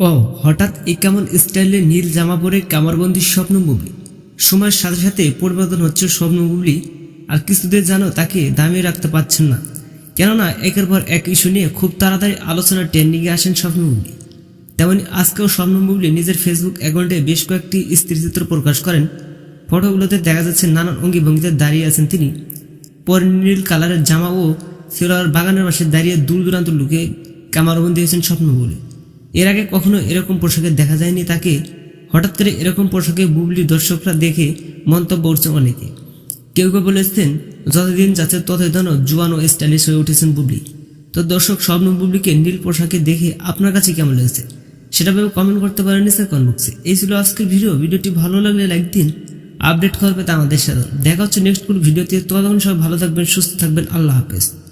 ও, হঠাৎ এই কেমন স্টাইলে নীল জামা পরে কামারবন্দির স্বপ্ন বুবলি সময়ের সাথে সাথে পরিবর্তন হচ্ছে স্বপ্ন বুবলি আর কিছুদের জানো তাকে দামিয়ে রাখতে পারছেন না। কেননা, একের পর এক ইস্যু নিয়ে খুব তাড়াতাড়ি আলোচনার ট্রেন্ডিংয়ে আসেন স্বপ্ন বুবলি তেমনি আজকেও স্বপ্ন বুবলি নিজের ফেসবুক অ্যাকাউন্টে বেশ কয়েকটি স্থিরচিত্র প্রকাশ করেন। ফটোগুলোতে দেখা যাচ্ছে নানান অঙ্গি ভঙ্গিতে দাঁড়িয়ে আছেন তিনি। পরে নীল কালারের জামা ও সেলোয়ার বাগানের পাশে দাঁড়িয়ে দূর দূরান্ত লুকে কামারবন্দি হয়েছেন স্বপ্ন বলে এর আগে কখনো এরকম পোশাকে দেখা যায়নি তাকে? হঠাৎ করে এরকম পোশাকে বুবলি দর্শকরা দেখে মন্তব্য করছে অনেকে। কেউ কেউ বলেছেন, যতদিন যাচ্ছে ততই যেন জুয়ান ও স্টাইলিশ হয়ে উঠেছেন বুবলি। তো দর্শক, স্বপ্ন বুবলিকে নীল পোশাকে দেখে আপনার কাছে কেমন লেগেছে? সেটা ভেবে কমেন্ট করতে পারেন স্যার কমেন্ট বক্সে। এই ছিল আজকের ভিডিও। ভিডিওটি ভালো লাগলে লাইক দিন। আপডেট করবে তা আমাদের সাথে দেখা হচ্ছে নেক্সট কোন ভিডিওতে। ততক্ষণ সবাই ভালো থাকবেন, সুস্থ থাকবেন। আল্লাহ হাফেজ।